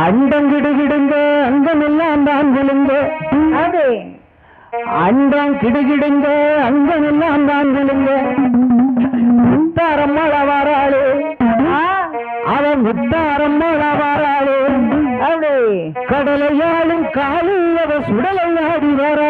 அண்டங்கிடுகிடுங்க அங்கமெல்லாம் தான் விழுங்க அது. அண்டம் கிடுகிடுங்க அங்கமெல்லாம் தான் விழுங்க முத்தாரம்மள வராளே அவன் முத்தாரம்மள வராளே கடலையாளும் காலையில் சுடலையாடி வரா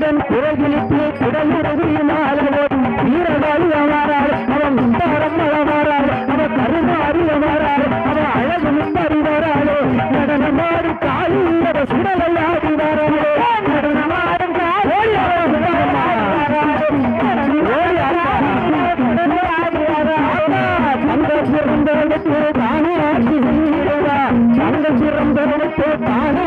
திருடன் பிறகிலிட்டு திடலுறவியினால் அவன் வீரவாளி அவாரார் அவன் முந்தாரம் அளவாரார் அவன் கருமாறி அவாரார் அவன் அழகு முந்தறிவாராளோ நடனமாறு காலில் அவர் சுடலை ஆடிவாராளோ நடனமாறும் பிறந்தவனுக்கு தானே ஆட்சி செய்கிறதா தங்கள் பிறந்தவனுக்கு தானே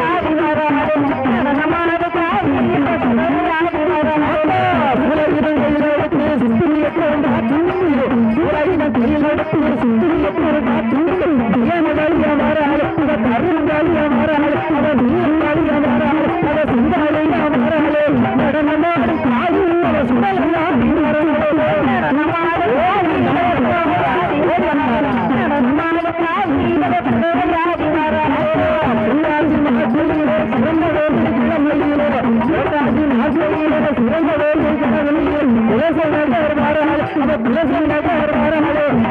சிறந்த வேலை சிறந்த வேலை பேச வேண்டிய ஒரு வாரங்கள் அவர் பேச வேண்டிய ஒரு வாரங்கள்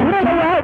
சுரகமாக